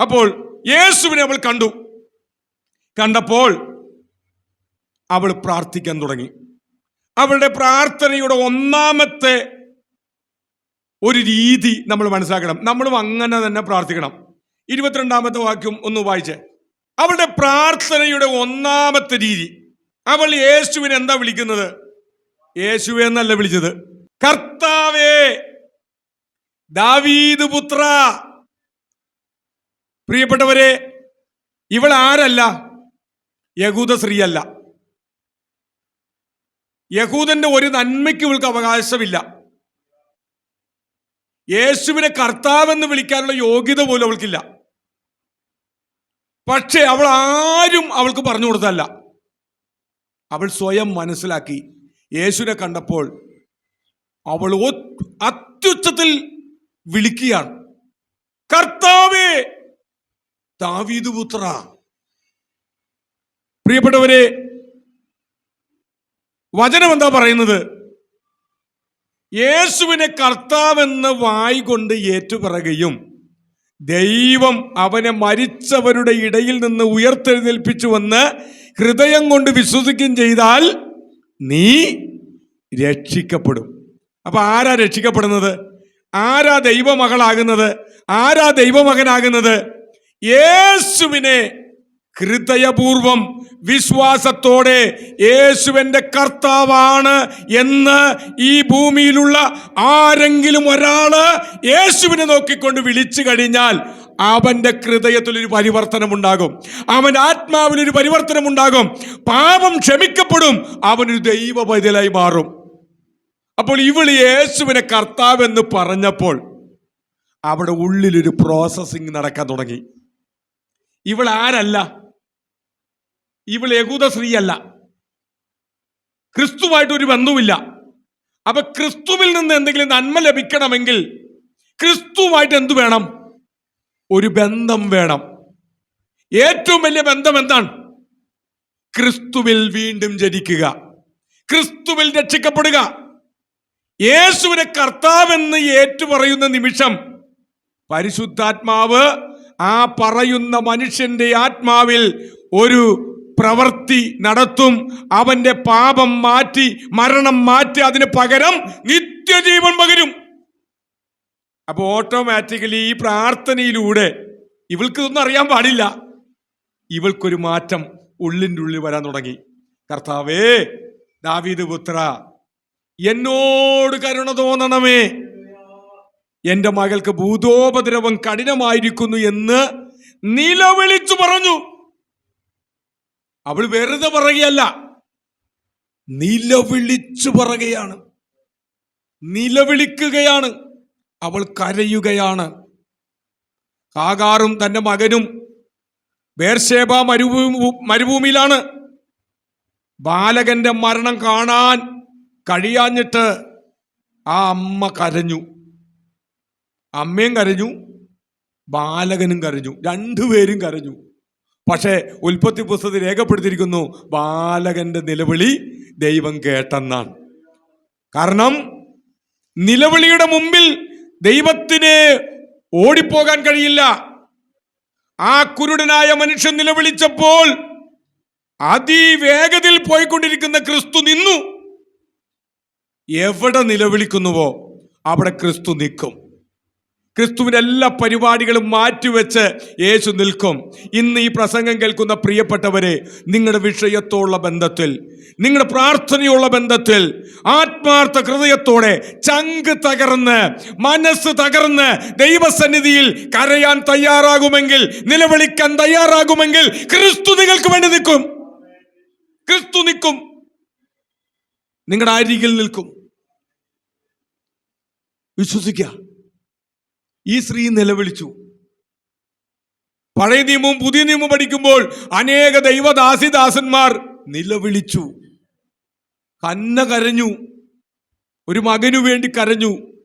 അപ്പോൾ യേശുവിനെ അവൾ കണ്ടു. കണ്ടപ്പോൾ അവൾ പ്രാർത്ഥിക്കാൻ തുടങ്ങി. അവളുടെ പ്രാർത്ഥനയുടെ ഒന്നാമത്തെ ഒരു രീതി നമ്മൾ മനസ്സിലാക്കണം. നമ്മളും അങ്ങനെ തന്നെ പ്രാർത്ഥിക്കണം. ഇരുപത്തിരണ്ടാമത്തെ വാക്യം ഒന്ന് വായിച്ചേ. അവളുടെ പ്രാർത്ഥനയുടെ ഒന്നാമത്തെ രീതി. അവൾ യേശുവിനെ എന്താ വിളിക്കുന്നത്? യേശുവെ എന്നല്ല വിളിച്ചത്. കർത്താവേ ദാവീദ് പുത്ര പ്രിയപ്പെട്ടവരെ ഇവൾ ആരല്ല? യഹൂദ സ്ത്രീയല്ല. യഹൂദന്റെ ഒരു നന്മയ്ക്ക് ഇവൾക്ക് അവകാശമില്ല. യേശുവിനെ കർത്താവെന്ന് വിളിക്കാനുള്ള യോഗ്യത പോലും അവൾക്കില്ല. പക്ഷേ അവൾ ആരും അവൾക്ക് പറഞ്ഞു കൊടുത്തല്ല അവൾ സ്വയം മനസ്സിലാക്കി. യേശുവിനെ കണ്ടപ്പോൾ അവൾ അത്യുച്ചത്തിൽ വിളിക്കുകയാണ്. കർത്താവേ ദാവീദ് പുത്ര പ്രിയപ്പെട്ടവരെ വചനം എന്താ പറയുന്നത്? യേശുവിനെ കർത്താവെന്ന് വായിക്കൊണ്ട് ഏറ്റുപറയുകയും ദൈവം അവനെ മരിച്ചവരുടെ ഇടയിൽ നിന്ന് ഉയർത്തെഴുന്നേൽപ്പിച്ചുവെന്ന് ഹൃദയം കൊണ്ട് വിശ്വസിക്കുകയും ചെയ്താൽ നീ രക്ഷിക്കപ്പെടും. അപ്പൊ ആരാ രക്ഷിക്കപ്പെടുന്നത്? ആരാ ദൈവമകളാകുന്നത്? ആരാ ദൈവമകനാകുന്നത്? യേശുവിനെ ഹൃദയപൂർവം വിശ്വാസത്തോടെ യേശുവിന്റെ കർത്താവാണ് എന്ന് ഈ ഭൂമിയിലുള്ള ആരെങ്കിലും ഒരാൾ യേശുവിനെ നോക്കിക്കൊണ്ട് വിളിച്ചു കഴിഞ്ഞാൽ അവന്റെ ഹൃദയത്തിൽ ഒരു പരിവർത്തനം ഉണ്ടാകും ഒരു പരിവർത്തനം ഉണ്ടാകും പാപം ക്ഷമിക്കപ്പെടും. അവനൊരു ദൈവ പൈതലായി മാറും. അപ്പോൾ ഇവൾ യേശുവിനെ കർത്താവെന്ന് പറഞ്ഞപ്പോൾ അവിടെ ഉള്ളിലൊരു പ്രോസസ്സിങ് നടക്കാൻ തുടങ്ങി. ഇവൾ ആരല്ല ഇവൾ യഹൂദ സ്ത്രീയല്ല ക്രിസ്തുവായിട്ട് ഒരു അപ്പൊ ക്രിസ്തുവിൽ നിന്ന് എന്തെങ്കിലും നന്മ ലഭിക്കണമെങ്കിൽ ക്രിസ്തുവായിട്ട് എന്തു വേണം? ഒരു ബന്ധം വേണം. ഏറ്റവും വലിയ ബന്ധം എന്താണ്? ക്രിസ്തുവിൽ വീണ്ടും ജനിക്കുക. ക്രിസ്തുവിൽ രക്ഷിക്കപ്പെടുക. യേശുവിനെ കർത്താവെന്ന് ഏറ്റുപറയുന്ന നിമിഷം പരിശുദ്ധാത്മാവ് ആ പറയുന്ന മനുഷ്യന്റെ ആത്മാവിൽ ഒരു പ്രവൃത്തി നടത്തും. അവന്റെ പാപം മാറ്റി മരണം മാറ്റി അതിന് പകരം നിത്യജീവൻ പകരും. അപ്പൊ ഓട്ടോമാറ്റിക്കലി ഈ പ്രാർത്ഥനയിലൂടെ ഇവൾക്ക് ഇതൊന്നും അറിയാൻ പാടില്ല. ഇവൾക്കൊരു മാറ്റം ഉള്ളിന്റെ ഉള്ളിൽ വരാൻ തുടങ്ങി. കർത്താവേ ദാവീദ് പുത്ര എന്നോട് കരുണ തോന്നണമേ. എന്റെ മകൾക്ക് ഭൂതോപദ്രവം കഠിനമായിരിക്കുന്നു എന്ന് നിലവിളിച്ചു പറഞ്ഞു. അവൾ വെറുതെ പറയുകയല്ല നിലവിളിച്ചു പറയുകയാണ്. നിലവിളിക്കുകയാണ്. അവൾ കരയുകയാണ്. കാകാറും തന്റെ മകനും ബേർഷേബ മരുഭൂമി മരുഭൂമിയിലാണ്. ബാലകന്റെ മരണം കാണാൻ കഴിയാഞ്ഞിട്ട് ആ അമ്മ കരഞ്ഞു. അമ്മയും കരഞ്ഞു ബാലകനും കരഞ്ഞു രണ്ടുപേരും കരഞ്ഞു. പക്ഷേ ഉൽപ്പത്തി പുസ്തകത്തിൽ രേഖപ്പെടുത്തിയിരിക്കുന്നു ബാലകന്റെ നിലവിളി ദൈവം കേട്ടെന്നാണ്. കാരണം നിലവിളിയുടെ മുമ്പിൽ ദൈവത്തിന് ഓടിപ്പോകാൻ കഴിയില്ല. ആ കുരുടനായ മനുഷ്യൻ നിലവിളിച്ചപ്പോൾ അതിവേഗതയിൽ പോയിക്കൊണ്ടിരിക്കുന്ന ക്രിസ്തു നിന്നു. എവിടെ നിലവിളിക്കുന്നുവോ അവിടെ ക്രിസ്തു നിൽക്കും. ക്രിസ്തുവിന്റെ എല്ലാ പരിപാടികളും മാറ്റിവെച്ച് യേശു നിൽക്കും. ഇന്ന് ഈ പ്രസംഗം കേൾക്കുന്ന പ്രിയപ്പെട്ടവരെ നിങ്ങളുടെ വിഷയത്തോടുള്ള ബന്ധത്തിൽ നിങ്ങളുടെ പ്രാർത്ഥനയുള്ള ബന്ധത്തിൽ ആത്മാർത്ഥ ഹൃദയത്തോടെ ചങ്ക് തകർന്ന് മനസ്സ് തകർന്ന് ദൈവസന്നിധിയിൽ കരയാൻ തയ്യാറാകുമെങ്കിൽ നിലവിളിക്കാൻ തയ്യാറാകുമെങ്കിൽ ക്രിസ്തു നിങ്ങൾക്ക് വേണ്ടി നിൽക്കും. ക്രിസ്തു നിൽക്കും. നിങ്ങളുടെ അരികിൽ നിൽക്കും. വിശ്വസിക്കുക. ഈ സ്ത്രീ നിലവിളിച്ചു. പഴയ നിയമവും പുതിയ നിയമവും പഠിക്കുമ്പോൾ അനേക ദൈവദാസിദാസന്മാർ നിലവിളിച്ചു. കന്ന കരഞ്ഞു. ഒരു മകനു വേണ്ടി കരഞ്ഞു.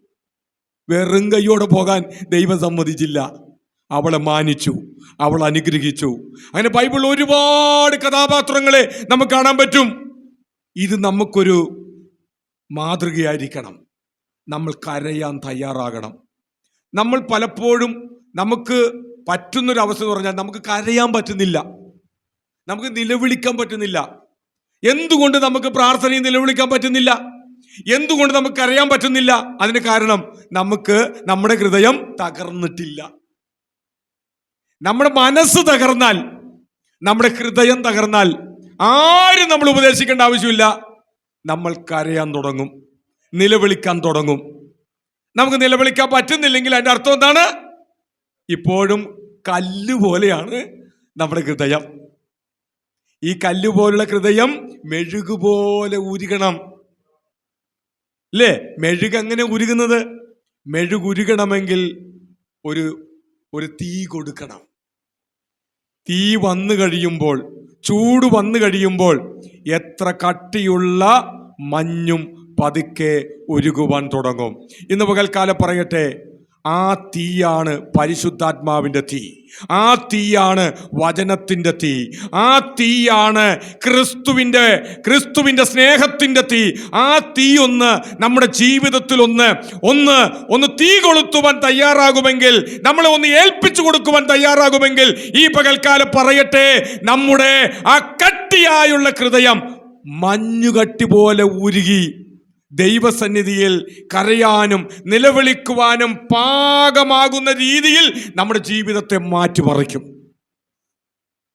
വെറും കൈയോടെ പോകാൻ ദൈവം സമ്മതിച്ചില്ല. അവളെ മാനിച്ചു. അവൾ അനുഗ്രഹിച്ചു. അങ്ങനെ ബൈബിൾ ഒരുപാട് കഥാപാത്രങ്ങളെ നമുക്ക് കാണാൻ പറ്റും. ഇത് നമുക്കൊരു മാതൃകയായിരിക്കണം. നമ്മൾ കരയാൻ തയ്യാറാകണം. നമ്മൾ പലപ്പോഴും നമുക്ക് പറ്റുന്നൊരവസ്ഥ എന്ന് പറഞ്ഞാൽ നമുക്ക് കരയാൻ പറ്റുന്നില്ല. നമുക്ക് നിലവിളിക്കാൻ പറ്റുന്നില്ല. എന്തുകൊണ്ട് നമുക്ക് പ്രാർത്ഥനയും നിലവിളിക്കാൻ പറ്റുന്നില്ല? എന്തുകൊണ്ട് നമുക്ക് അറിയാൻ പറ്റുന്നില്ല? അതിന് കാരണം നമുക്ക് നമ്മുടെ ഹൃദയം തകർന്നിട്ടില്ല. നമ്മുടെ മനസ്സ് തകർന്നാൽ നമ്മുടെ ഹൃദയം തകർന്നാൽ ആരും നമ്മൾ ഉപദേശിക്കേണ്ട ആവശ്യമില്ല. നമ്മൾ കരയാൻ തുടങ്ങും നിലവിളിക്കാൻ തുടങ്ങും. നമുക്ക് നിലവിളിക്കാൻ പറ്റുന്നില്ലെങ്കിൽ അതിന്റെ അർത്ഥം എന്താണ്? ഇപ്പോഴും കല്ല് പോലെയാണ് നമ്മുടെ ഹൃദയം. ഈ കല്ല് പോലുള്ള ഹൃദയം മെഴുകുപോലെ ഉരുകണം. അല്ലേ മെഴുക് എങ്ങനെ ഉരുകുന്നത്? മെഴുകുരുകണമെങ്കിൽ ഒരു ഒരു തീ കൊടുക്കണം. തീ വന്നു കഴിയുമ്പോൾ ചൂട് വന്നു കഴിയുമ്പോൾ എത്ര കട്ടിയുള്ള മഞ്ഞും പതുക്കെ ഉരുകുവാൻ തുടങ്ങും. ഇന്ന് പകൽക്കാലം പറയട്ടെ ആ തീയാണ് പരിശുദ്ധാത്മാവിന്റെ തീ. ആ തീയാണ് വചനത്തിന്റെ തീ. ആ തീയാണ് ക്രിസ്തുവിന്റെ ക്രിസ്തുവിന്റെ സ്നേഹത്തിന്റെ തീ. ആ തീ ഒന്ന് നമ്മുടെ ജീവിതത്തിൽ ഒന്ന് ഒന്ന് ഒന്ന് തീ കൊളുത്തുവാൻ തയ്യാറാകുമെങ്കിൽ നമ്മളെ ഒന്ന് ഏൽപ്പിച്ചു കൊടുക്കുവാൻ തയ്യാറാകുമെങ്കിൽ ഈ പകൽക്കാലം പറയട്ടെ നമ്മുടെ ആ കട്ടിയായുള്ള ഹൃദയം മഞ്ഞുകട്ടി പോലെ ഉരുകി ദൈവസന്നിധിയിൽ കരയാനും നിലവിളിക്കുവാനും പാകമാകുന്ന രീതിയിൽ നമ്മുടെ ജീവിതത്തെ മാറ്റിമറിക്കും.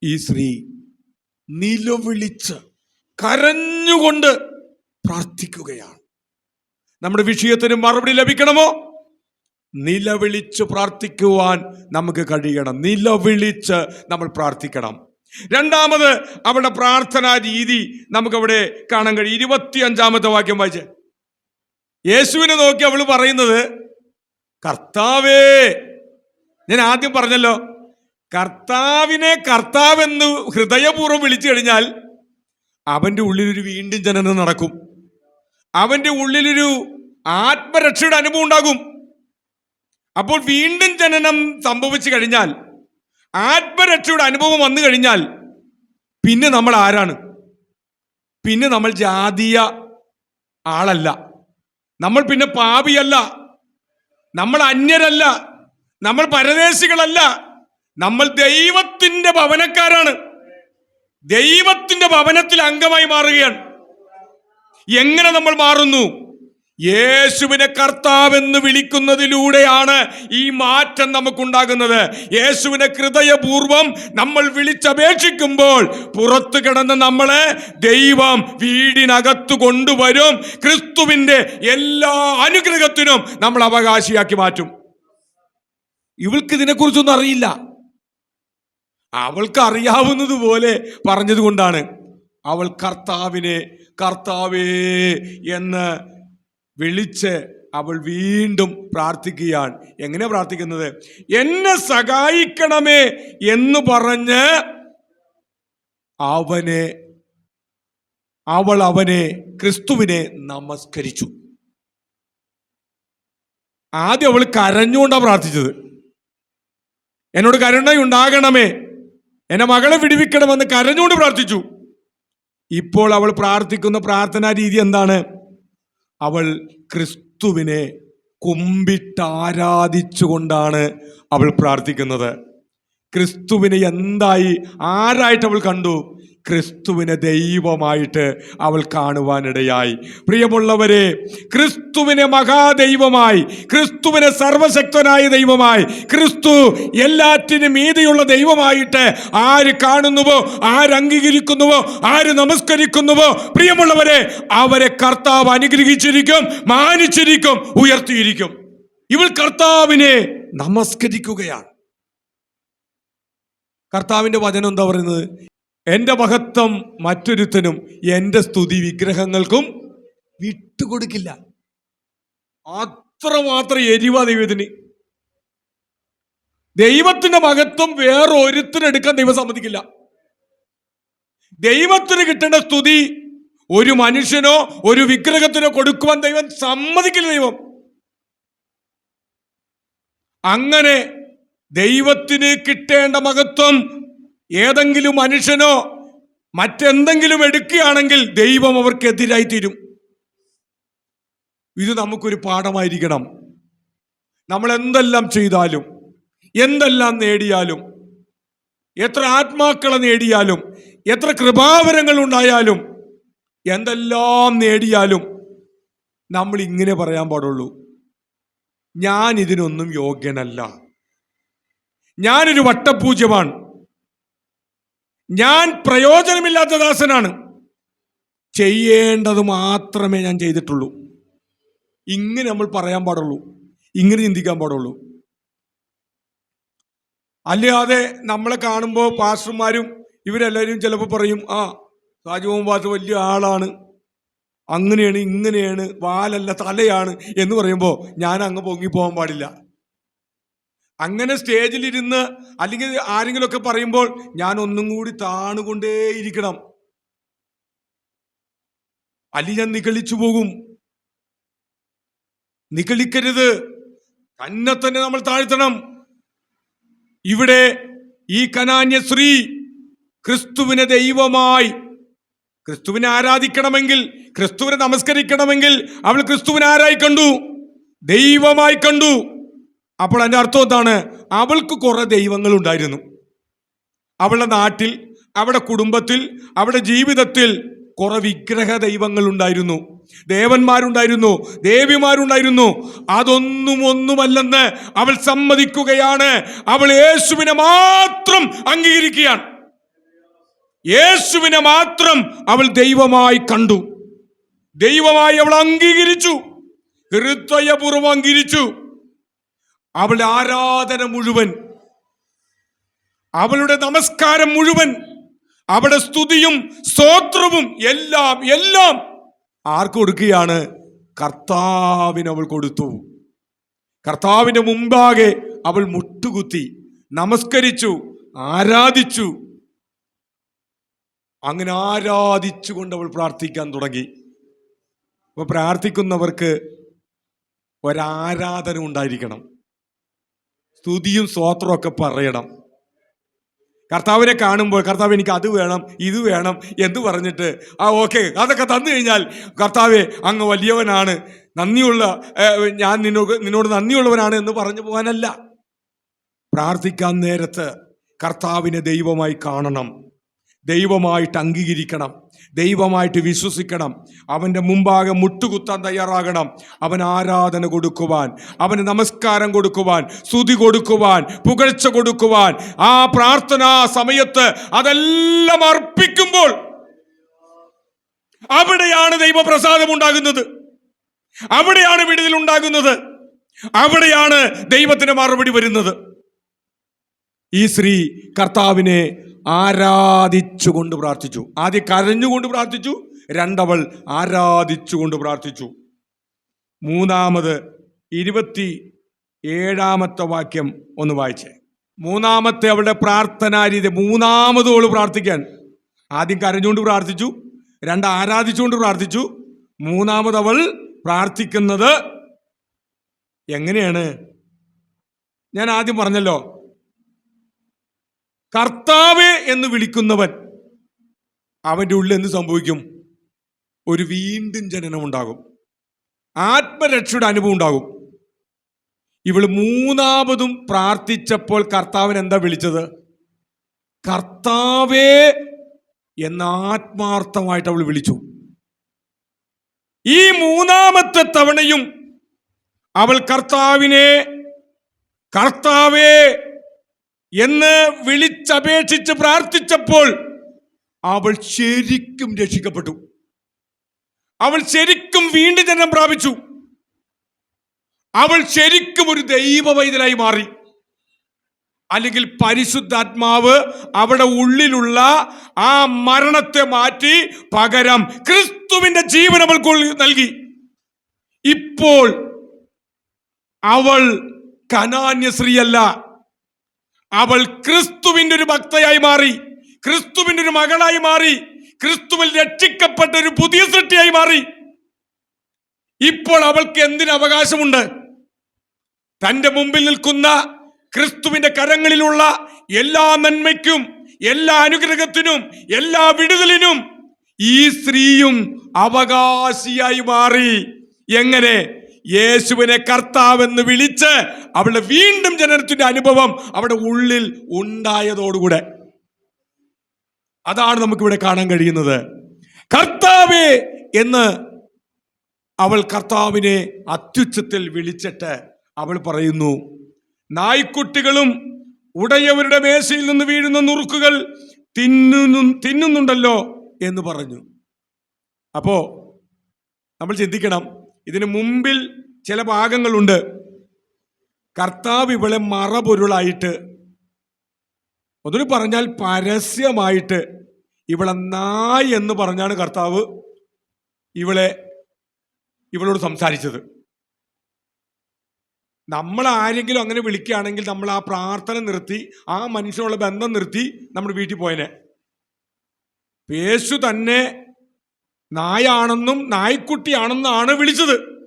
ഈ സ്ത്രീ നിലവിളിച്ച് കരഞ്ഞുകൊണ്ട് പ്രാർത്ഥിക്കുകയാണ്. നമ്മുടെ വിഷയത്തിന് മറുപടി ലഭിക്കണമോ? നിലവിളിച്ച് പ്രാർത്ഥിക്കുവാൻ നമുക്ക് കഴിയണം. നിലവിളിച്ച് നമ്മൾ പ്രാർത്ഥിക്കണം. രണ്ടാമത് അവളുടെ പ്രാർത്ഥനാ രീതി നമുക്കവിടെ കാണാൻ കഴിയും. ഇരുപത്തി അഞ്ചാമത്തെ വാക്യം വായിച്ച്. യേശുവിനെ നോക്കി അവൾ പറയുന്നത് കർത്താവേ! ഞാൻ ആദ്യം പറഞ്ഞല്ലോ കർത്താവിനെ കർത്താവെന്ന് ഹൃദയപൂർവം വിളിച്ചു കഴിഞ്ഞാൽ അവന്റെ ഉള്ളിലൊരു വീണ്ടും ജനനം നടക്കും. അവന്റെ ഉള്ളിലൊരു ആത്മരക്ഷയുടെ അനുഭവം ഉണ്ടാകും. അപ്പോൾ വീണ്ടും ജനനം സംഭവിച്ചു കഴിഞ്ഞാൽ ആത്മരക്ഷയുടെ അനുഭവം വന്നു കഴിഞ്ഞാൽ പിന്നെ നമ്മൾ ആരാണ്? പിന്നെ നമ്മൾ ജാതീയ ആളല്ല. നമ്മൾ പിന്നെ പാപിയല്ല. നമ്മൾ അന്യരല്ല. നമ്മൾ പരദേശികളല്ല. നമ്മൾ ദൈവത്തിന്റെ ഭവനക്കാരാണ്. ദൈവത്തിന്റെ ഭവനത്തിൽ അംഗമായി മാറുകയാണ്. എങ്ങനെ നമ്മൾ മാറുന്നു? യേശുവിനെ കർത്താവെന്ന് വിളിക്കുന്നതിലൂടെയാണ് ഈ മാറ്റം നമുക്കുണ്ടാകുന്നത്. യേശുവിനെ ഹൃദയപൂർവം നമ്മൾ വിളിച്ചപേക്ഷിക്കുമ്പോൾ പുറത്തു കിടന്ന് നമ്മളെ ദൈവം വീടിനകത്ത് കൊണ്ടുവരും. ക്രിസ്തുവിന്റെ എല്ലാ അനുഗ്രഹത്തിനും നമ്മൾ അവകാശിയാക്കി മാറ്റും. ഇവൾക്ക് ഇതിനെക്കുറിച്ചൊന്നും അറിയില്ല. അവൾക്ക് അറിയാവുന്നത് പോലെ പറഞ്ഞതുകൊണ്ടാണ് അവൾ കർത്താവിനെ കർത്താവേ എന്ന് വിളിച്ച് അവൾ വീണ്ടും പ്രാർത്ഥിക്കുകയാണ്. എങ്ങനെ പ്രാർത്ഥിക്കുന്നത്? എന്നെ സഹായിക്കണമേ എന്ന് പറഞ്ഞ് അവനെ അവൾ അവനെ ക്രിസ്തുവിനെ നമസ്കരിച്ചു. ആദ്യം അവൾ കരഞ്ഞുകൊണ്ടാണ് പ്രാർത്ഥിച്ചത്. എന്നോട് കരുണയുണ്ടാകണമേ എന്നെ മകളെ വിടിവിക്കണമെന്ന് കരഞ്ഞുകൊണ്ട് പ്രാർത്ഥിച്ചു. ഇപ്പോൾ അവൾ പ്രാർത്ഥിക്കുന്ന പ്രാർത്ഥനാ രീതി എന്താണ്? അവൾ ക്രിസ്തുവിനെ കുമ്പിട്ട് ആരാധിച്ചുകൊണ്ടാണ് അവൾ പ്രാർത്ഥിക്കുന്നത്. ക്രിസ്തുവിനെ എന്തായി? ആരായിട്ട് അവൾ കണ്ടു? ക്രിസ്തുവിനെ ദൈവമായിട്ട് അവൾ കാണുവാനിടയായി. പ്രിയമുള്ളവരെ ക്രിസ്തുവിനെ മഹാദൈവമായി ക്രിസ്തുവിനെ സർവശക്തനായ ദൈവമായി ക്രിസ്തു എല്ലാറ്റിനും മീതിയുള്ള ദൈവമായിട്ട് ആര് കാണുന്നുവോ ആര് അംഗീകരിക്കുന്നുവോ ആര് നമസ്കരിക്കുന്നുവോ പ്രിയമുള്ളവരെ അവരെ കർത്താവ് അനുഗ്രഹിച്ചിരിക്കും മാനിച്ചിരിക്കും ഉയർത്തിയിരിക്കും. ഇവൾ കർത്താവിനെ നമസ്കരിക്കുകയാണ്. കർത്താവിന്റെ വചനം എന്താ പറയുന്നത്? എന്റെ മഹത്വം മറ്റൊരുത്തനും എന്റെ സ്തുതി വിഗ്രഹങ്ങൾക്കും വിട്ടുകൊടുക്കില്ല. അത്രമാത്രം എരിവ ദൈവത്തിന്. ദൈവത്തിന്റെ മഹത്വം വേറെ ഒരുത്തിനെടുക്കാൻ ദൈവം സമ്മതിക്കില്ല. ദൈവത്തിന് കിട്ടേണ്ട സ്തുതി ഒരു മനുഷ്യനോ ഒരു വിഗ്രഹത്തിനോ കൊടുക്കുവാൻ ദൈവം സമ്മതിക്കില്ല ദൈവം. അങ്ങനെ ദൈവത്തിന് കിട്ടേണ്ട മഹത്വം ഏതെങ്കിലും മനുഷ്യനോ മറ്റെന്തെങ്കിലും എടുക്കുകയാണെങ്കിൽ ദൈവം അവർക്കെതിരായി തീരും. ഇത് നമുക്കൊരു പാഠമായിരിക്കണം. നമ്മൾ എന്തെല്ലാം ചെയ്താലും എന്തെല്ലാം നേടിയാലും എത്ര ആത്മാക്കളെ നേടിയാലും എത്ര കൃപാവരങ്ങൾ ഉണ്ടായാലും എന്തെല്ലാം നേടിയാലും നമ്മൾ ഇങ്ങനെ പറയാൻ പാടുള്ളൂ. ഞാൻ ഇതിനൊന്നും യോഗ്യനല്ല. ഞാനൊരു വട്ടപൂജ്യമാണ് ഞാൻ പ്രയോജനമില്ലാത്ത ദാസനാണ്. ചെയ്യേണ്ടത് മാത്രമേ ഞാൻ ചെയ്തിട്ടുള്ളൂ. ഇങ്ങനെ നമ്മൾ പറയാൻ പാടുള്ളൂ. ഇങ്ങനെ ചിന്തിക്കാൻ പാടുള്ളൂ. അല്ലാതെ നമ്മളെ കാണുമ്പോൾ പാസ്റ്റർമാരും ഇവരെല്ലാവരും ചിലപ്പോൾ പറയും ആ സാജു പാസ് വലിയ ആളാണ്. അങ്ങനെയാണ് ഇങ്ങനെയാണ് വാലല്ല തലയാണ് എന്ന് പറയുമ്പോൾ ഞാൻ അങ്ങ് പൊങ്ങിപ്പോകാൻ പാടില്ല. അങ്ങനെ സ്റ്റേജിലിരുന്ന് അല്ലെങ്കിൽ ആരെങ്കിലുമൊക്കെ പറയുമ്പോൾ ഞാൻ ഒന്നും കൂടി താണുകൊണ്ടേയിരിക്കണം. അല്ലി ഞാൻ നികളിച്ചു പോകും. നികളിക്കരുത് തന്നെ തന്നെ നമ്മൾ താഴ്ത്തണം. ഇവിടെ ഈ കനാന്യ സ്ത്രീ ക്രിസ്തുവിനെ ദൈവമായി ക്രിസ്തുവിനെ ആരാധിക്കണമെങ്കിൽ ക്രിസ്തുവിനെ നമസ്കരിക്കണമെങ്കിൽ അവൾ ക്രിസ്തുവിനെ ആരായി കണ്ടു? ദൈവമായി കണ്ടു. അപ്പോൾ അതിന്റെ അർത്ഥം എന്താണ്? അവൾക്ക് കുറേ ദൈവങ്ങൾ ഉണ്ടായിരുന്നു അവളുടെ നാട്ടിൽ അവളുടെ കുടുംബത്തിൽ അവളുടെ ജീവിതത്തിൽ കുറെ വിഗ്രഹ ദൈവങ്ങൾ ഉണ്ടായിരുന്നു ദേവന്മാരുണ്ടായിരുന്നു ദേവിമാരുണ്ടായിരുന്നു. അതൊന്നും ഒന്നുമല്ലെന്ന് അവൾ സമ്മതിക്കുകയാണ്. അവൾ യേശുവിനെ മാത്രം അംഗീകരിക്കുകയാണ്. യേശുവിനെ മാത്രം അവൾ ദൈവമായി കണ്ടു. ദൈവമായി അവൾ അംഗീകരിച്ചു. ഹൃദയപൂർവം അംഗീകരിച്ചു. അവളുടെ ആരാധന മുഴുവൻ അവളുടെ നമസ്കാരം മുഴുവൻ അവളുടെ സ്തുതിയും സ്തോത്രവും എല്ലാം എല്ലാം ആർക്ക് കൊടുക്കുകയാണ്? കർത്താവിന് അവൾ കൊടുത്തു. കർത്താവിന്റെ മുമ്പാകെ അവൾ മുട്ടുകുത്തി നമസ്കരിച്ചു ആരാധിച്ചു. അങ്ങനെ ആരാധിച്ചുകൊണ്ട് അവൾ പ്രാർത്ഥിക്കാൻ തുടങ്ങി. അപ്പൊ പ്രാർത്ഥിക്കുന്നവർക്ക് ഒരാരാധന ഉണ്ടായിരിക്കണം. സ്തുതിയും സ്തോത്രവും ഒക്കെ പറയണം. കർത്താവിനെ കാണുമ്പോൾ കർത്താവ് എനിക്ക് അത് വേണം ഇത് വേണം എന്ന് പറഞ്ഞിട്ട് ആ ഓക്കെ അതൊക്കെ തന്നു കഴിഞ്ഞാൽ കർത്താവെ അങ്ങ് വലിയവനാണ്. നന്ദിയുള്ള ഞാൻ നിന്നോട് നിന്നോട് നന്ദിയുള്ളവനാണ് എന്ന് പറഞ്ഞു പോകാനല്ല. പ്രാർത്ഥിക്കാൻ നേരത്ത് കർത്താവിനെ ദൈവമായി കാണണം. ദൈവമായിട്ട് അംഗീകരിക്കണം. ദൈവമായിട്ട് വിശ്വസിക്കണം. അവന്റെ മുമ്പാകെ മുട്ടുകുത്താൻ തയ്യാറാകണം. അവൻ ആരാധന കൊടുക്കുവാൻ അവന് നമസ്കാരം കൊടുക്കുവാൻ സ്തുതി കൊടുക്കുവാൻ പുകഴ്ച കൊടുക്കുവാൻ ആ പ്രാർത്ഥനാ സമയത്ത് അതെല്ലാം അർപ്പിക്കുമ്പോൾ അവിടെയാണ് ദൈവപ്രസാദം ഉണ്ടാകുന്നത്. അവിടെയാണ് വിടുതൽ ഉണ്ടാകുന്നത്. അവിടെയാണ് ദൈവത്തിന് മറുപടി വരുന്നത്. ഈ സ്ത്രീ കർത്താവിനെ ആരാധിച്ചുകൊണ്ട് പ്രാർത്ഥിച്ചു. ആദ്യം കരഞ്ഞുകൊണ്ട് പ്രാർത്ഥിച്ചു രണ്ടവൾ ആരാധിച്ചുകൊണ്ട് പ്രാർത്ഥിച്ചു. മൂന്നാമത് ഇരുപത്തി ഏഴാമത്തെ വാക്യം ഒന്ന് വായിച്ചേ. മൂന്നാമത്തെ അവളുടെ പ്രാർത്ഥനാ രീതി മൂന്നാമത് അവൾ പ്രാർത്ഥിക്കാൻ. ആദ്യം കരഞ്ഞുകൊണ്ട് പ്രാർത്ഥിച്ചു രണ്ട് ആരാധിച്ചുകൊണ്ട് പ്രാർത്ഥിച്ചു. മൂന്നാമത് അവൾ പ്രാർത്ഥിക്കുന്നത് എങ്ങനെയാണ്? ഞാൻ ആദ്യം പറഞ്ഞല്ലോ കർത്താവെ എന്ന് വിളിക്കുന്നവൻ അവന്റെ ഉള്ളിൽ എന്ത് സംഭവിക്കും? ഒരു വീണ്ടും ജനനം ഉണ്ടാകും ആത്മരക്ഷയുടെ അനുഭവം ഉണ്ടാകും. ഇവൾ മൂന്നാമതും പ്രാർത്ഥിച്ചപ്പോൾ കർത്താവിന് എന്താ വിളിച്ചത്? കർത്താവേ എന്ന ആത്മാർത്ഥമായിട്ട് അവൾ വിളിച്ചു. ഈ മൂന്നാമത്തെ തവണയും അവൾ കർത്താവിനെ കർത്താവേ എന്ന് വിളിച്ചപേക്ഷിച്ച് പ്രാർത്ഥിച്ചപ്പോൾ അവൾ ശരിക്കും രക്ഷിക്കപ്പെട്ടു. അവൾ ശരിക്കും വീണ്ടും ജനം പ്രാപിച്ചു. അവൾ ശരിക്കും ഒരു ദൈവ വൈദ്യനായി മാറി. അല്ലെങ്കിൽ പരിശുദ്ധാത്മാവ് അവിടെ ഉള്ളിലുള്ള ആ മരണത്തെ മാറ്റി പകരം ക്രിസ്തുവിന്റെ ജീവൻ അവൾക്ക് നൽകി. ഇപ്പോൾ അവൾ കനാന്യ സ്ത്രീയല്ല. അവൾ ക്രിസ്തുവിന്റെ ഒരു ഭക്തയായി മാറി ക്രിസ്തുവിന്റെ ഒരു മകളായി മാറി ക്രിസ്തുവിൽ രക്ഷിക്കപ്പെട്ട ഒരു പുതിയ സൃഷ്ടിയായി മാറി. ഇപ്പോൾ അവൾക്ക് എന്തിന് അവകാശമുണ്ട്? മുമ്പിൽ നിൽക്കുന്ന ക്രിസ്തുവിന്റെ കരങ്ങളിലുള്ള എല്ലാ നന്മയ്ക്കും എല്ലാ അനുഗ്രഹത്തിനും എല്ലാ വിടുതലിനും ഈ സ്ത്രീയും അവകാശിയായി മാറി. എങ്ങനെ? യേശുവിനെ കർത്താവെന്ന് വിളിച്ച് അവളുടെ വീണ്ടും ജനനത്തിന്റെ അനുഭവം അവിടെ ഉള്ളിൽ ഉണ്ടായതോടുകൂടെ. അതാണ് നമുക്കിവിടെ കാണാൻ കഴിയുന്നത്. കർത്താവേ എന്ന് അവൾ കർത്താവിനെ അത്യുച്ചത്തിൽ വിളിച്ചിട്ട് അവൾ പറയുന്നു നായ്ക്കുട്ടികളും ഉടയവരുടെ മേശയിൽ നിന്ന് വീഴുന്ന നുറുക്കുകൾ തിന്നുന്നു തിന്നുന്നുണ്ടല്ലോ എന്ന് പറഞ്ഞു. അപ്പോ നമ്മൾ ചിന്തിക്കണം ഇതിന് മുമ്പിൽ ചില ഭാഗങ്ങളുണ്ട്. കർത്താവ് ഇവളെ മറപൊരുളായിട്ട്. ഒന്നിന് പറഞ്ഞാൽ പരസ്യമായിട്ട് ഇവളെ നായ് എന്ന് പറഞ്ഞാണ് കർത്താവ് ഇവളെ ഇവളോട് സംസാരിച്ചത്. നമ്മൾ ആരെങ്കിലും അങ്ങനെ വിളിക്കുകയാണെങ്കിൽ നമ്മൾ ആ പ്രാർത്ഥന നിർത്തി ആ മനുഷ്യനുള്ള ബന്ധം നിർത്തി നമ്മൾ വീട്ടിൽ പോയനെ. യേശു തന്നെ നായാണെന്നും നായ്ക്കുട്ടിയാണെന്നാണ് വിളിച്ചത്.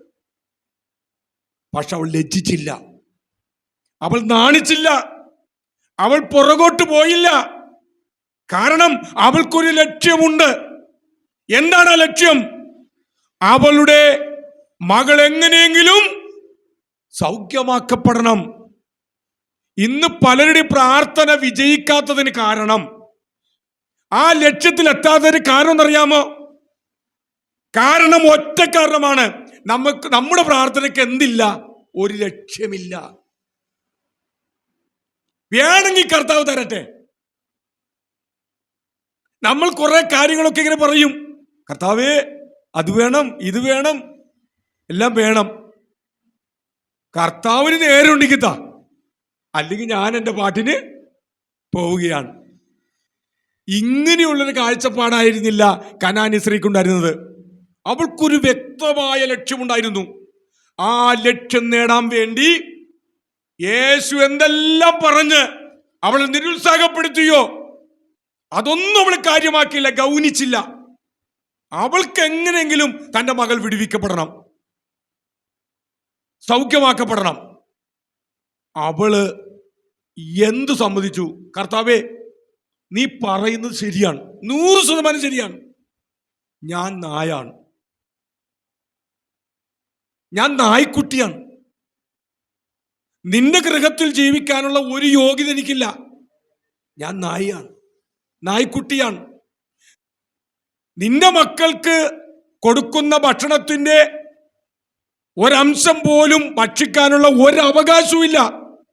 പക്ഷെ അവൾ ലജ്ജിച്ചില്ല. അവൾ നാണിച്ചില്ല. അവൾ പുറകോട്ട് പോയില്ല. കാരണം അവൾക്കൊരു ലക്ഷ്യമുണ്ട്. എന്താണ് ആ ലക്ഷ്യം? അവളുടെ മകൾ എങ്ങനെയെങ്കിലും സൗഖ്യമാക്കപ്പെടണം. ഇന്ന് പലരുടെ പ്രാർത്ഥന വിജയിക്കാത്തതിന് കാരണം. ആ ലക്ഷ്യത്തിൽ എത്താത്തതിന് കാരണം എന്നറിയാമോ കാരണം ഒറ്റ കാരണമാണ്. നമുക്ക് നമ്മുടെ പ്രാർത്ഥനയ്ക്ക് എന്തില്ല? ഒരു ലക്ഷ്യമില്ല. വേണമെങ്കിൽ കർത്താവ് തരട്ടെ. നമ്മൾ കുറെ കാര്യങ്ങളൊക്കെ ഇങ്ങനെ പറയും. കർത്താവേ അത് വേണം ഇത് വേണം എല്ലാം വേണം. കർത്താവിന് നേരെ താ. അല്ലെങ്കിൽ ഞാൻ എന്റെ പാട്ടിന് പോവുകയാണ്. ഇങ്ങനെയുള്ളൊരു കാഴ്ചപ്പാടായിരുന്നില്ല കനാനി സ്ത്രീക്കുണ്ടായിരുന്നത്. അവൾക്കൊരു വ്യക്തമായ ലക്ഷ്യമുണ്ടായിരുന്നു. ആ ലക്ഷ്യം നേടാൻ വേണ്ടി യേശു എന്തെല്ലാം പറഞ്ഞ് അവളെ നിരുത്സാഹപ്പെടുത്തിയോ അതൊന്നും അവൾ കാര്യമാക്കിയില്ല ഗൗനിച്ചില്ല. അവൾക്ക് എങ്ങനെയെങ്കിലും തന്റെ മകൾ വിടുവിക്കപ്പെടണം. സൗഖ്യമാക്കപ്പെടണം. അവൾ എന്തു സമ്മതിച്ചു? കർത്താവേ നീ പറയുന്നത് ശരിയാണ്. നൂറ് ശതമാനം ശരിയാണ്. ഞാൻ നായാണ്. ഞാൻ നായ്ക്കുട്ടിയാണ്. നിന്റെ ഗൃഹത്തിൽ ജീവിക്കാനുള്ള ഒരു യോഗ്യത എനിക്കില്ല. ഞാൻ നായിയാണ്. നായ്ക്കുട്ടിയാണ്. നിന്റെ മക്കൾക്ക് കൊടുക്കുന്ന ഭക്ഷണത്തിന്റെ ഒരംശം പോലും ഭക്ഷിക്കാനുള്ള ഒരു അവകാശവും ഇല്ല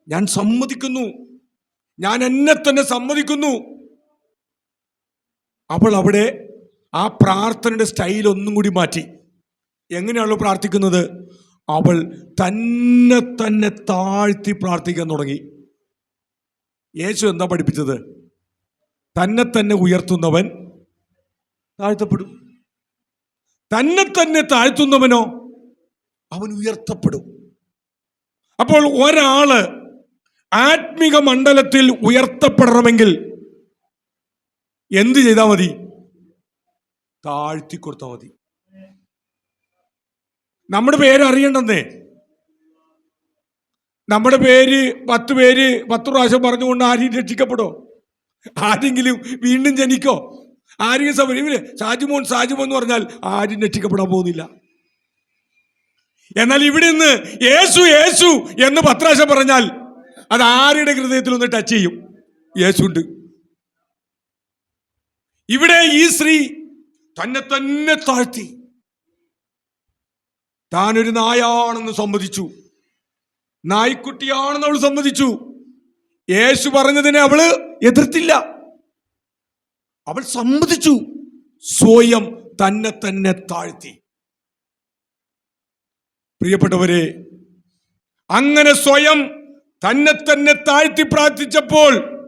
ഞാൻ സമ്മതിക്കുന്നു. ഞാൻ എന്നെ തന്നെ സമ്മതിക്കുന്നു. അവൾ അവിടെ ആ പ്രാർത്ഥനയുടെ സ്റ്റൈൽ ഒന്നും കൂടി മാറ്റി. എങ്ങനെയാണല്ലോ പ്രാർത്ഥിക്കുന്നത്? അവൾ തന്നെ തന്നെ താഴ്ത്തി പ്രാർത്ഥിക്കാൻ തുടങ്ങി. യേശു എന്താ പഠിപ്പിച്ചത്? തന്നെ തന്നെ ഉയർത്തുന്നവൻ താഴ്ത്തപ്പെടും. തന്നെ തന്നെ താഴ്ത്തുന്നവനോ? അവൻ ഉയർത്തപ്പെടും. അപ്പോൾ ഒരാൾ ആത്മിക മണ്ഡലത്തിൽ ഉയർത്തപ്പെടണമെങ്കിൽ എന്ത് ചെയ്താൽ മതി? താഴ്ത്തി കൊടുത്താൽ മതി. നമ്മുടെ പേര് അറിയണ്ടെന്നേ. നമ്മുടെ പേര് പത്ത് പേര് പത്ത് പ്രാവശ്യം പറഞ്ഞുകൊണ്ട് ആരെയും രക്ഷിക്കപ്പെടോ? ആരെങ്കിലും വീണ്ടും ജനിക്കോ? ആരെങ്കിലും സമരം ഇവർ സാജുമോൻ സാജുമോൻ എന്ന് പറഞ്ഞാൽ ആരും രക്ഷിക്കപ്പെടാൻ പോകുന്നില്ല. എന്നാൽ ഇവിടെ നിന്ന് യേശു യേശു എന്ന് പത്രാശം പറഞ്ഞാൽ അത് ആരുടെ ഹൃദയത്തിൽ ഒന്ന് ടച്ച് ചെയ്യും? യേശു ഉണ്ട് ഇവിടെ ഈ സ്ത്രീ തന്നെ തന്നെ താഴ്ത്തി. താനൊരു നായാണെന്ന് സമ്മതിച്ചു. നായ്ക്കുട്ടിയാണെന്ന് അവൾ സമ്മതിച്ചു. യേശു പറഞ്ഞതിനെ അവൾ എതിർത്തില്ല. അവൾ സമ്മതിച്ചു. സ്വയം തന്നെ തന്നെ താഴ്ത്തി. പ്രിയപ്പെട്ടവരെ അങ്ങനെ സ്വയം തന്നെ തന്നെ താഴ്ത്തി പ്രാർത്ഥിച്ചപ്പോൾ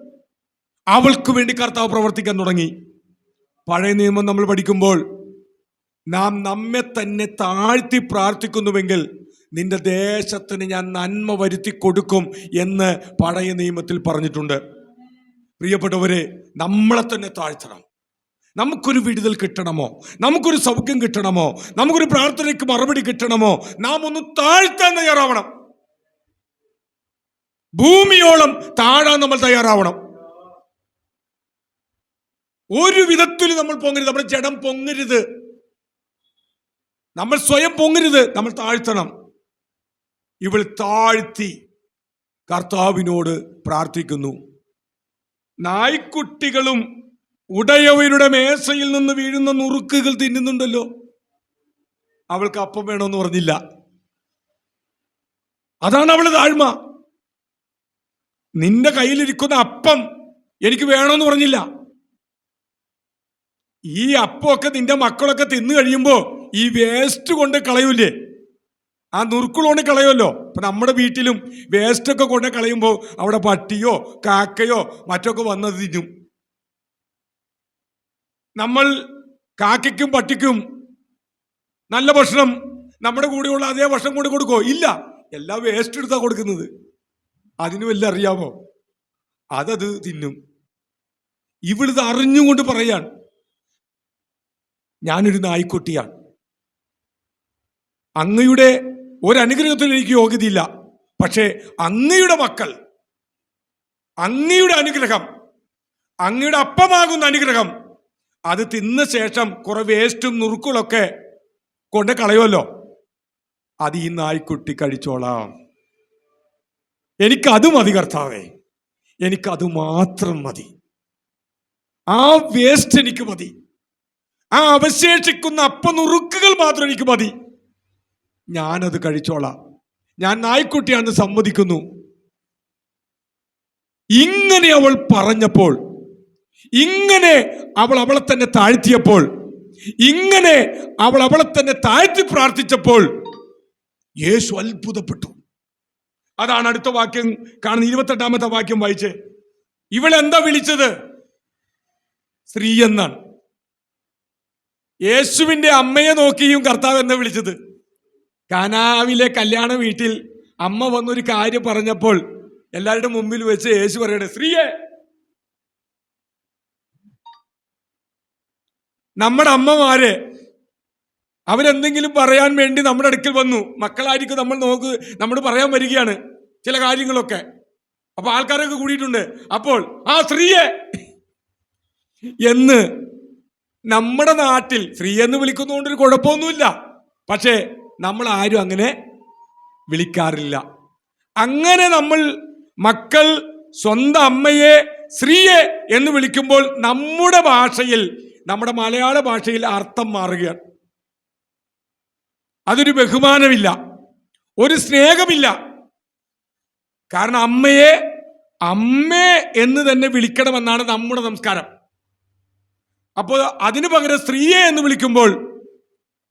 അവൾക്ക് വേണ്ടി കർത്താവ് പ്രവർത്തിക്കാൻ തുടങ്ങി. പഴയ നിയമം നമ്മൾ പഠിക്കുമ്പോൾ നാം നമ്മെ തന്നെ താഴ്ത്തി പ്രാർത്ഥിക്കുന്നുവെങ്കിൽ നിന്റെ ദേശത്തിന് ഞാൻ നന്മ വരുത്തി കൊടുക്കും എന്ന് പഴയ നിയമത്തിൽ പറഞ്ഞിട്ടുണ്ട്. പ്രിയപ്പെട്ടവരെ നമ്മളെ തന്നെ താഴ്ത്തണം. നമുക്കൊരു വിടുതൽ കിട്ടണമോ? നമുക്കൊരു സൗഖ്യം കിട്ടണമോ? നമുക്കൊരു പ്രാർത്ഥനയ്ക്ക് മറുപടി കിട്ടണമോ? നാം ഒന്ന് താഴ്ത്താൻ തയ്യാറാവണം. ഭൂമിയോളം താഴാൻ നമ്മൾ തയ്യാറാവണം. ഒരു വിധത്തിൽ നമ്മൾ പൊങ്ങരുത്. നമ്മുടെ ജഡം പൊങ്ങരുത്. നമ്മൾ സ്വയം പൊങ്ങരുത് നമ്മൾ താഴ്ത്തണം. ഇവൾ താഴ്ത്തി കർത്താവിനോട് പ്രാർത്ഥിക്കുന്നു. നായ്ക്കുട്ടികളും ഉടയവരുടെ മേശയിൽ നിന്ന് വീഴുന്ന നുറുക്കുകൾ തിന്നുന്നുണ്ടല്ലോ. അവൾക്ക് അപ്പം വേണമെന്ന് പറഞ്ഞില്ല. അതാണ് അവൾ താഴ്മ നിന്റെ കയ്യിലിരിക്കുന്ന അപ്പം എനിക്ക് വേണമെന്ന് പറഞ്ഞില്ല. ഈ അപ്പമൊക്കെ നിന്റെ മക്കളൊക്കെ തിന്നു കഴിയുമ്പോ ഈ വേസ്റ്റ് കൊണ്ട് കളയൂലേ? ആ നുറുക്കുള്ളോണ്ട് കളയുമല്ലോ. അപ്പം നമ്മുടെ വീട്ടിലും വേസ്റ്റൊക്കെ കൊണ്ട് കളയുമ്പോൾ അവിടെ പട്ടിയോ കാക്കയോ മറ്റൊക്കെ വന്നത് തിന്നും. നമ്മൾ കാക്കയ്ക്കും പട്ടിക്കും നല്ല ഭക്ഷണം നമ്മുടെ കൂടെയുള്ള അതേ ഭക്ഷണം കൊണ്ട് കൊടുക്കോ ഇല്ല. എല്ലാ വേസ്റ്റ് എടുത്താ കൊടുക്കുന്നത്. അതിനും വല്ല അറിയാമോ? അതത് തിന്നും. ഇവിടുത്തെ അറിഞ്ഞുകൊണ്ട് പറയാൻ ഞാനൊരു നായ്ക്കുട്ടിയാണ്. അങ്ങയുടെ ഒരനുഗ്രഹത്തിൽ എനിക്ക് യോഗ്യതയില്ല. പക്ഷേ അങ്ങയുടെ മക്കൾ അങ്ങയുടെ അനുഗ്രഹം അങ്ങയുടെ അപ്പമാകുന്ന അനുഗ്രഹം അത് തിന്ന ശേഷം കുറെ വേസ്റ്റും നുറുക്കുകളൊക്കെ കൊണ്ട് കളയുമല്ലോ. അത് ഈ നായ്ക്കുട്ടി കഴിച്ചോളാം. എനിക്കത് മതി കർത്താവേ. എനിക്കത് മാത്രം മതി. ആ വേസ്റ്റ് എനിക്ക് മതി. ആ അവശേഷിക്കുന്ന അപ്പനുറുക്കുകൾ മാത്രം എനിക്ക് മതി. ഞാനത് കഴിച്ചോളാം. ഞാൻ നായ്ക്കുട്ടിയാണെന്ന് സമ്മതിക്കുന്നു. ഇങ്ങനെ അവൾ പറഞ്ഞപ്പോൾ ഇങ്ങനെ അവൾ അവളെ തന്നെ താഴ്ത്തിയപ്പോൾ ഇങ്ങനെ അവൾ അവളെ തന്നെ താഴ്ത്തി പ്രാർത്ഥിച്ചപ്പോൾ യേശു അത്ഭുതപ്പെട്ടു. അതാണ് അടുത്ത വാക്യം കാണുന്ന ഇരുപത്തെട്ടാമത്തെ വാക്യം വായിച്ച്. ഇവളെന്താ വിളിച്ചത്? സ്ത്രീ എന്നാണ്. യേശുവിന്റെ അമ്മയെ നോക്കിയും കർത്താവ് എന്താ വിളിച്ചത്. കാനാവിലെ കല്യാണ വീട്ടിൽ അമ്മ വന്നൊരു കാര്യം പറഞ്ഞപ്പോൾ എല്ലാവരുടെ മുമ്പിൽ വെച്ച് യേശു പറയണേ സ്ത്രീയെ നമ്മുടെ അമ്മമാരെ അവരെന്തെങ്കിലും പറയാൻ വേണ്ടി നമ്മുടെ അടുക്കൽ വന്നു. മക്കളായിരിക്കും നമ്മൾ നോക്ക് നമ്മൾ പറയാൻ വരികയാണ് ചില കാര്യങ്ങളൊക്കെ. അപ്പൊ ആൾക്കാരൊക്കെ കൂടിയിട്ടുണ്ട്. അപ്പോൾ ആ സ്ത്രീയെ എന്ന് നമ്മുടെ നാട്ടിൽ സ്ത്രീ എന്ന് വിളിക്കുന്നതുകൊണ്ട് ഒരു കുഴപ്പമൊന്നുമില്ല. പക്ഷേ നമ്മൾ ആരും അങ്ങനെ വിളിക്കാറില്ല. അങ്ങനെ നമ്മൾ മക്കൾ സ്വന്തം അമ്മയെ സ്ത്രീയെ എന്ന് വിളിക്കുമ്പോൾ നമ്മുടെ ഭാഷയിൽ നമ്മുടെ മലയാള ഭാഷയിൽ അർത്ഥം മാറുകയാണ്. അതൊരു ബഹുമാനമില്ല. ഒരു സ്നേഹമില്ല. കാരണം അമ്മയെ അമ്മേ എന്ന് തന്നെ വിളിക്കണമെന്നാണ് നമ്മുടെ സംസ്കാരം. അപ്പോൾ അതിനു പകരം സ്ത്രീയെ എന്ന് വിളിക്കുമ്പോൾ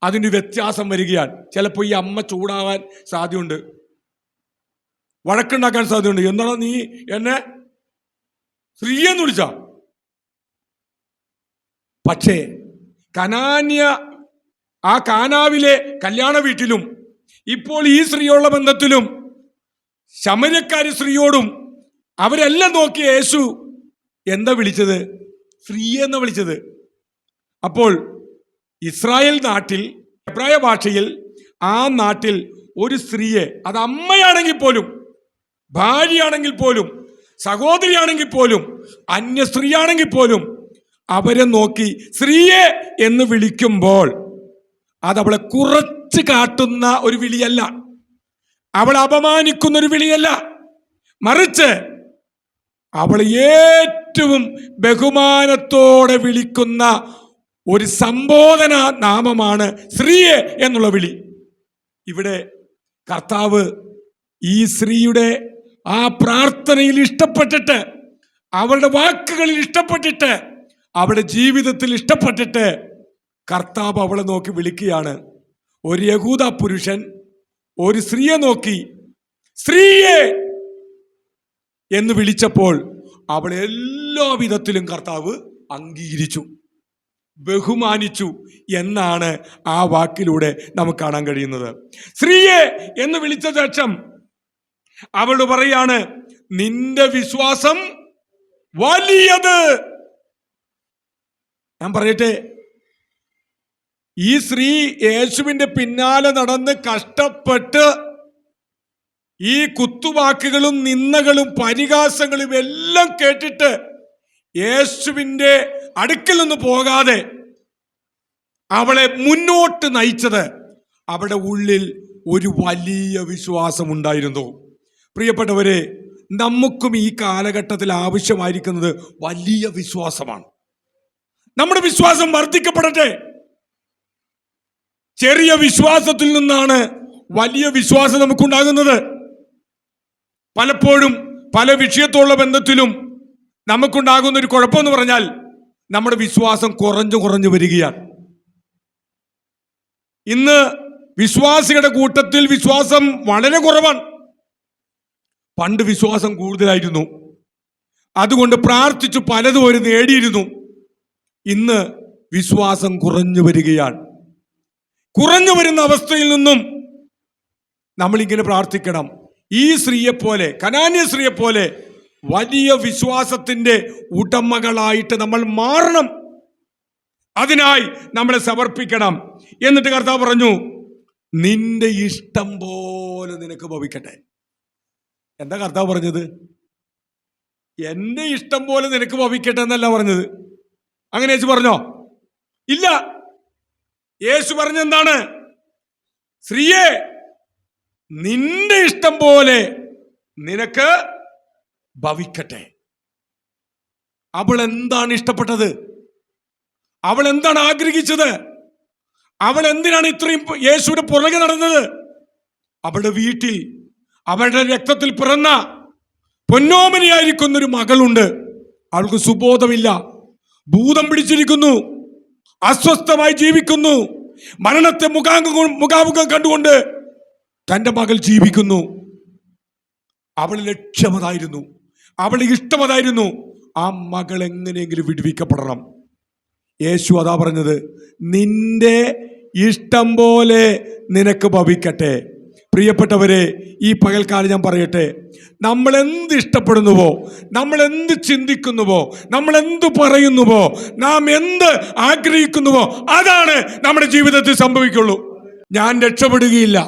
അതിന് വ്യത്യാസം വരികയാണ്. ചിലപ്പോൾ ഈ അമ്മ ചൂടാവാൻ സാധ്യതയുണ്ട്. വഴക്കുണ്ടാക്കാൻ സാധ്യതയുണ്ട്. എന്താണ് നീ എന്നെ സ്ത്രീയെന്ന് വിളിച്ച? പക്ഷേ കനാന്യ ആ കാനാവിലെ കല്യാണ വീട്ടിലും ഇപ്പോൾ ഈ സ്ത്രീയുള്ള ബന്ധത്തിലും ശമരക്കാരി സ്ത്രീയോടും അവരെല്ലാം നോക്കി യേശു എന്താ വിളിച്ചത്? സ്ത്രീയെന്ന വിളിച്ചത്. അപ്പോൾ ഇസ്രായേൽ നാട്ടിൽ എബ്രായ ഭാഷയിൽ ആ നാട്ടിൽ ഒരു സ്ത്രീയെ അത് അമ്മയാണെങ്കിൽ പോലും ഭാര്യയാണെങ്കിൽ പോലും സഹോദരിയാണെങ്കിൽ പോലും അന്യ സ്ത്രീയാണെങ്കിൽ പോലും അവരെ നോക്കി സ്ത്രീയെ എന്ന് വിളിക്കുമ്പോൾ അത് അവളെ കുറച്ച് കാട്ടുന്ന ഒരു വിളിയല്ല. അവളെ അപമാനിക്കുന്ന ഒരു വിളിയല്ല. മറിച്ച് അവൾ ഏറ്റവും ബഹുമാനത്തോടെ വിളിക്കുന്ന ഒരു സംബോധന നാമമാണ് സ്ത്രീയെ എന്നുള്ള വിളി. ഇവിടെ കർത്താവ് ഈ സ്ത്രീയുടെ ആ പ്രാർത്ഥനയിൽ ഇഷ്ടപ്പെട്ടിട്ട് അവളുടെ വാക്കുകളിൽ ഇഷ്ടപ്പെട്ടിട്ട് അവളുടെ ജീവിതത്തിൽ ഇഷ്ടപ്പെട്ടിട്ട് കർത്താവ് അവളെ നോക്കി വിളിക്കുകയാണ്. ഒരു യഹൂദ പുരുഷൻ ഒരു സ്ത്രീയെ നോക്കി സ്ത്രീയെ എന്ന് വിളിച്ചപ്പോൾ അവളെ എല്ലാ വിധത്തിലും കർത്താവ് അംഗീകരിച്ചു. ബഹുമാനിച്ചു എന്നാണ് ആ വാക്കിലൂടെ നമുക്ക് കാണാൻ കഴിയുന്നത്. സ്ത്രീയെ എന്ന് വിളിച്ച ശേഷം അവൾ പറയാണ് നിന്റെ വിശ്വാസം വലിയത്. ഞാൻ പറയട്ടെ ഈ സ്ത്രീ യേശുവിന്റെ പിന്നാലെ നടന്ന് കഷ്ടപ്പെട്ട് ഈ കുത്തുവാക്കുകളും നിന്ദകളും പരിഹാസങ്ങളും എല്ലാം കേട്ടിട്ട് യേശുവിന്റെ അടുക്കൽ നിന്ന് പോകാതെ അവളെ മുന്നോട്ട് നയിച്ചത് അവളുടെ ഉള്ളിൽ ഒരു വലിയ വിശ്വാസം ഉണ്ടായിരുന്നു. പ്രിയപ്പെട്ടവരെ നമുക്കും ഈ കാലഘട്ടത്തിൽ ആവശ്യമായിരിക്കുന്നത് വലിയ വിശ്വാസമാണ്. നമ്മുടെ വിശ്വാസം വർദ്ധിക്കപ്പെടട്ടെ. ചെറിയ വിശ്വാസത്തിൽ നിന്നാണ് വലിയ വിശ്വാസം നമുക്കുണ്ടാകുന്നത്. പലപ്പോഴും പല വിഷയത്തോടുള്ള ബന്ധത്തിലും നമുക്കുണ്ടാകുന്ന ഒരു കുഴപ്പമെന്ന് പറഞ്ഞാൽ നമ്മുടെ വിശ്വാസം കുറഞ്ഞു കുറഞ്ഞു വരികയാണ്. ഇന്ന് വിശ്വാസികളുടെ കൂട്ടത്തിൽ വിശ്വാസം വളരെ കുറവാണ്. പണ്ട് വിശ്വാസം കൂടുതലായിരുന്നു. അതുകൊണ്ട് പ്രാർത്ഥിച്ചു പലതും ഒരു നേടിയിരുന്നു. ഇന്ന് വിശ്വാസം കുറഞ്ഞു വരികയാണ്. കുറഞ്ഞു വരുന്ന അവസ്ഥയിൽ നിന്നും നമ്മളിങ്ങനെ പ്രാർത്ഥിക്കണം. ഈ സ്ത്രീയെപ്പോലെ കനാന്യ സ്ത്രീയെ പോലെ വലിയ വിശ്വാസത്തിന്റെ ഉടമകളായിട്ട് നമ്മൾ മാറണം. അതിനായി നമ്മളെ സമർപ്പിക്കണം. എന്നിട്ട് കർത്താവ് പറഞ്ഞു നിന്റെ ഇഷ്ടം പോലെ നിനക്ക് ഭവിക്കട്ടെ. എന്താ കർത്താവ് പറഞ്ഞത്? എന്റെ ഇഷ്ടം പോലെ നിനക്ക് ഭവിക്കട്ടെ എന്നല്ല പറഞ്ഞത്. അങ്ങനെ യേശു പറഞ്ഞോ? ഇല്ല. യേശു പറഞ്ഞെന്താണ് സ്ത്രീയെ നിന്റെ ഇഷ്ടം പോലെ നിനക്ക് ഭവിക്കട്ടെ. അവൾ എന്താണ് ഇഷ്ടപ്പെട്ടത്? അവൾ എന്താണ് ആഗ്രഹിച്ചത്? അവൾ എന്തിനാണ് ഇത്രയും യേശുവിന്റെ പുറകെ നടന്നത്? അവളുടെ വീട്ടിൽ അവളുടെ രക്തത്തിൽ പിറന്ന പൊന്നോമനിയായിരിക്കുന്നൊരു മകളുണ്ട്. അവൾക്ക് സുബോധമില്ല. ഭൂതം പിടിച്ചിരിക്കുന്നു. അസ്വസ്ഥമായി ജീവിക്കുന്നു. മരണത്തെ മുഖാമുഖം മുഖാമുഖം കണ്ടുകൊണ്ട് തന്റെ മകൾ ജീവിക്കുന്നു. അവൾ ലക്ഷ്യമതായിരുന്നു അവൾ ഇഷ്ടമതായിരുന്നു. ആ മകൾ എങ്ങനെയെങ്കിലും വിടുവിക്കപ്പെടണം. യേശു അതാ പറഞ്ഞത് നിന്റെ ഇഷ്ടം പോലെ നിനക്ക് ഭവിക്കട്ടെ. പ്രിയപ്പെട്ടവരെ ഈ പകൽക്കാലം ഞാൻ പറയട്ടെ നമ്മൾ എന്ത് ഇഷ്ടപ്പെടുന്നുവോ നമ്മൾ എന്ത് ചിന്തിക്കുന്നുവോ നമ്മൾ എന്ത് പറയുന്നുവോ നാം എന്ത് ആഗ്രഹിക്കുന്നുവോ അതാണ് നമ്മുടെ ജീവിതത്തിൽ സംഭവിക്കുള്ളൂ. ഞാൻ രക്ഷപ്പെടുകയില്ല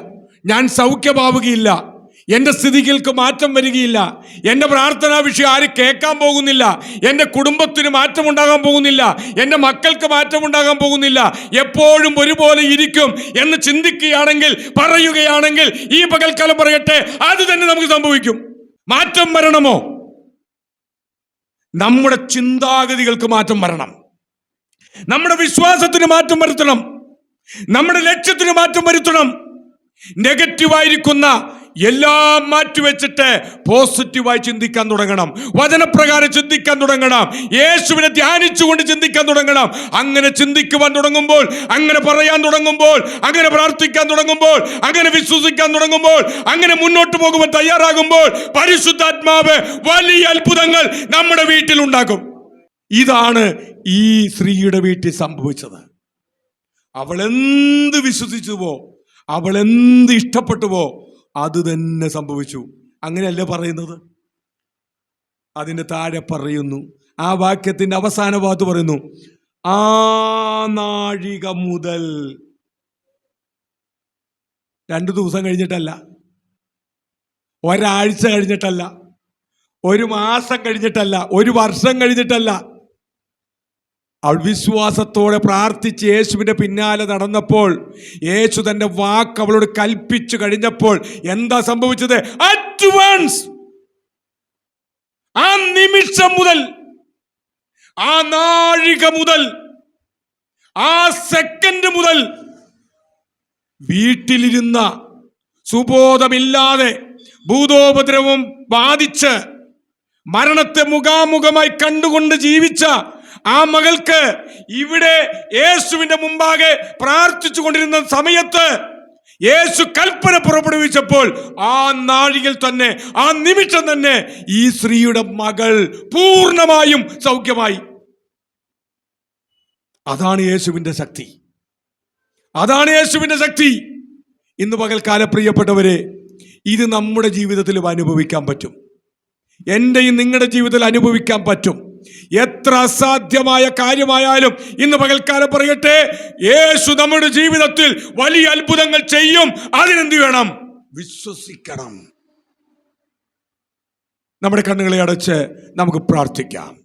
ഞാൻ സൗഖ്യമാവുകയില്ല എന്റെ സ്ഥിതികൾക്ക് മാറ്റം വരികയില്ല. എന്റെ പ്രാർത്ഥനാ വിഷയം ആരും കേൾക്കാൻ പോകുന്നില്ല. എന്റെ കുടുംബത്തിന് മാറ്റം ഉണ്ടാകാൻ പോകുന്നില്ല. എന്റെ മക്കൾക്ക് മാറ്റം ഉണ്ടാകാൻ പോകുന്നില്ല. എപ്പോഴും ഒരുപോലെ ഇരിക്കും എന്ന് ചിന്തിക്കുകയാണെങ്കിൽ പറയുകയാണെങ്കിൽ ഈ പകൽക്കാലം പറയട്ടെ അത് തന്നെ നമുക്ക് സംഭവിക്കും. മാറ്റം വരണമോ? നമ്മുടെ ചിന്താഗതികൾക്ക് മാറ്റം വരണം. നമ്മുടെ വിശ്വാസത്തിന് മാറ്റം വരുത്തണം. നമ്മുടെ ലക്ഷ്യത്തിന് മാറ്റം വരുത്തണം. നെഗറ്റീവായിരിക്കുന്ന എല്ലാം മാറ്റിവെച്ചിട്ട് പോസിറ്റീവായി ചിന്തിക്കാൻ തുടങ്ങണം. വചനപ്രകാരം ചിന്തിക്കാൻ തുടങ്ങണം. യേശുവിനെ ധ്യാനിച്ചുകൊണ്ട് ചിന്തിക്കാൻ തുടങ്ങണം. അങ്ങനെ ചിന്തിക്കുവാൻ തുടങ്ങുമ്പോൾ അങ്ങനെ പറയാൻ തുടങ്ങുമ്പോൾ അങ്ങനെ പ്രാർത്ഥിക്കാൻ തുടങ്ങുമ്പോൾ അങ്ങനെ വിശ്വസിക്കാൻ തുടങ്ങുമ്പോൾ അങ്ങനെ മുന്നോട്ട് പോകുവാൻ തയ്യാറാകുമ്പോൾ പരിശുദ്ധാത്മാവ് വലിയ അത്ഭുതങ്ങൾ നമ്മുടെ വീട്ടിൽ ഉണ്ടാക്കും ഇതാണ് ഈ സ്ത്രീയുടെ വീട്ടിൽ സംഭവിച്ചത്. അവളെന്ത് വിശ്വസിച്ചുവോ അവളെന്ത് ഇഷ്ടപ്പെട്ടുവോ അത് തന്നെ സംഭവിച്ചു. അങ്ങനെയല്ല പറയുന്നത്? അതിന്റെ താഴെ പറയുന്നു. ആ വാക്യത്തിന്റെ അവസാന ഭാഗത്ത് പറയുന്നു ആ നാഴിക മുതൽ രണ്ടു ദിവസം കഴിഞ്ഞിട്ടല്ല. ഒരാഴ്ച കഴിഞ്ഞിട്ടല്ല. ഒരു മാസം കഴിഞ്ഞിട്ടല്ല. ഒരു വർഷം കഴിഞ്ഞിട്ടല്ല. അവൾ വിശ്വാസത്തോടെ പ്രാർത്ഥിച്ച് യേശുവിന്റെ പിന്നാലെ നടന്നപ്പോൾ യേശു തന്റെ വാക്ക് അവളോട് കൽപ്പിച്ചു കഴിഞ്ഞപ്പോൾ എന്താ സംഭവിച്ചത്? അഡ്വാൻസ് ആ നിമിഷം മുതൽ ആ നാഴിക മുതൽ ആ സെക്കൻഡ് മുതൽ വീട്ടിലിരുന്ന സുബോധമില്ലാതെ ഭൂതോപദ്രവം ബാധിച്ച് മരണത്തെ മുഖാമുഖമായി കണ്ടുകൊണ്ട് ജീവിച്ച ആ മകൾക്ക് ഇവിടെ യേശുവിന്റെ മുമ്പാകെ പ്രാർത്ഥിച്ചു കൊണ്ടിരുന്ന സമയത്ത് യേശു കൽപ്പന പുറപ്പെടുവിച്ചപ്പോൾ ആ നാഴികയിൽ തന്നെ ആ നിമിഷം തന്നെ ഈ സ്ത്രീയുടെ മകൾ പൂർണമായും സൗഖ്യമായി. അതാണ് യേശുവിന്റെ ശക്തി. അതാണ് യേശുവിന്റെ ശക്തി. ഇന്ന് പകൽക്കാല പ്രിയപ്പെട്ടവരെ ഇത് നമ്മുടെ ജീവിതത്തിലും അനുഭവിക്കാൻ പറ്റും. എന്റെയും നിങ്ങളുടെ ജീവിതത്തിൽ അനുഭവിക്കാൻ പറ്റും. എത്ര അസാധ്യമായ കാര്യമായാലും ഇന്ന് പകൽക്കാലം പറയട്ടെ യേശു നമ്മുടെ ജീവിതത്തിൽ വലിയ അത്ഭുതങ്ങൾ ചെയ്യും. അതിനെന്ത് വേണം? വിശ്വസിക്കണം. നമ്മുടെ കണ്ണുകളെ അടച്ച് നമുക്ക് പ്രാർത്ഥിക്കാം.